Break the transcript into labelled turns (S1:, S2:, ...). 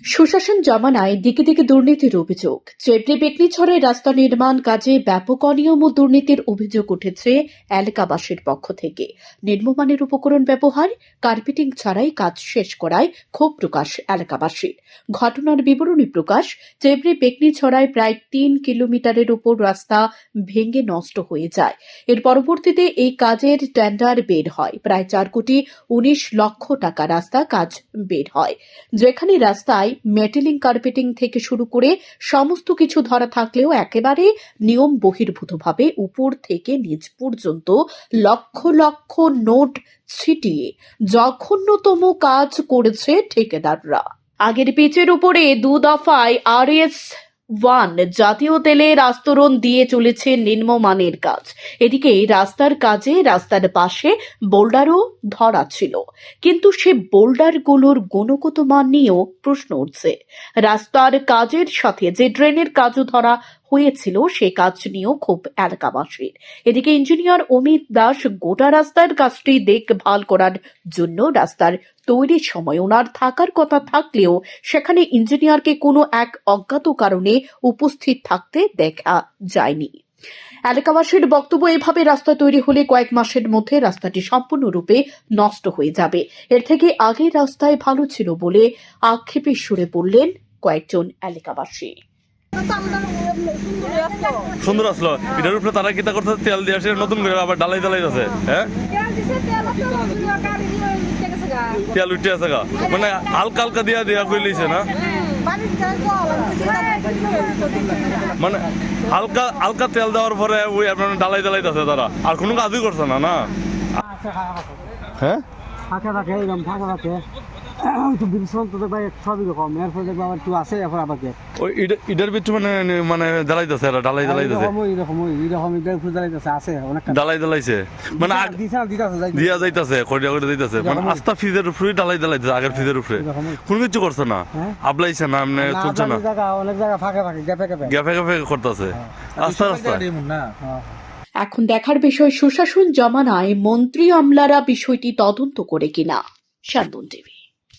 S1: সুশাসন জমানায় দিকে দিকে দুর্নীতির অভিযোগ। চেপড়ি পেকনিছড়ে রাস্তা নির্মাণ কাজে ব্যাপক অনিয়ম ও দুর্নীতির অভিযোগ উঠেছে এলাকাবাসীর পক্ষ থেকে। নিম্নমানের উপকরণ ব্যবহার, কার্পেটিং ছাড়াই কাজ শেষ করায় ক্ষোভ প্রকাশ এলাকাবাসীর। ঘটনার বিবরণী প্রকাশ চেপড়ি পেকনিছড়ায় প্রায় তিন কিলোমিটারের উপর রাস্তা ভেঙে নষ্ট হয়ে যায়। এর পরবর্তীতে এই কাজের টেন্ডার বের হয়। প্রায় চার কোটি উনিশ লক্ষ টাকা রাস্তা কাজ বের হয়। যেখানে রাস্তায় মেটেলিং কার্পেটিং থেকে শুরু করে সমস্ত কিছু ধরা থাকলেও একেবারে নিয়ম বহির্ভূতভাবে উপর থেকে নিচ পর্যন্ত লক্ষ লক্ষ নোট ছিটিয়ে জঘন্যতম কাজ করেছে ঠেকেদাররা। আগের পিচের উপরে দু দফায় আর এস ওয়ান জাতীয় তেলের আস্তরণ দিয়ে চলেছে নিম্নমানের কাজ। এদিকে রাস্তার কাজে রাস্তার পাশে বোল্ডারও ধরা ছিল। কিন্তু সে বোল্ডারগুলোর গুণগত মান নিয়েও প্রশ্ন উঠছে। রাস্তার কাজের সাথে যে ড্রেনের কাজও ধরা হয়েছিল সে কাজ নিয়েও খুব এলাকাবাসীর এদিকে ইঞ্জিনিয়ার অমিত দাস গোটা রাস্তার কাজটি দেখভাল করার জন্য রাস্তার তৈরির সময় ওনার থাকার কথা থাকলেও সেখানে ইঞ্জিনিয়ারকে কোনো এক অজ্ঞাত কারণে উপস্থিত থাকতে দেখা যায়নি। এলাকাবাসীর বক্তব্য এভাবে রাস্তা তৈরি হলে কয়েক মাসের মধ্যে রাস্তাটি সম্পূর্ণরূপে নষ্ট হয়ে যাবে। এর থেকে আগে রাস্তায় ভালো ছিল বলে আক্ষেপের সুরে বললেন কয়েকজন এলাকাবাসী।
S2: সুন্দর আসলো। এটার উপরে তারা কিতা করতে তেল দিয়ে আসে নতুন করে আবার ডালাই ডালাই আছে হ্যাঁ? তেল উঠে আছে গা। মানে হালকা হালকা দিয়া দিয়া কই লইছে না? মানে হালকা হালকা তেল দেওয়ার পরে ওই আপনার ডালাই ডালাই আছে তারা। আর কোনো কাজই করছে না না? হ্যাঁ
S3: ফাঁকা রাখে এরকম ফাঁকা রাখে তো বিভীষণ তো দেখবা সবই রকম এরপর দেখবা আবার একটু আসে এরপর আবার কে?
S2: ওই ইটা- ইটার মানে মানে এরা ডালাই
S3: আছে অনেক
S2: মানে
S3: দিছে আর দিতে আছে যাই
S2: দিয়া যাইতাছে কইরা কইরা যাইতাছে। মানে আস্তা ফিজের উপরে ডালাই ডালাইতেছে আগের ফিজের উপরে।
S3: এরকমই।
S2: কিছু করছে না।
S3: হ্যাঁ?
S2: আবলাইছে না
S3: অনেক জায়গা অনেক জায়গা ফাঁকা ফাঁকা গ্যাপে গ্যাপে।
S2: গ্যাফে গ্যাফে করতেছে। আস্তে আস্তে।
S1: এখন দেখার বিষয় সুশাসন জমানায় মন্ত্রী আমলারা বিষয়টি তদন্ত করে কিনা। শান্তন টিভি।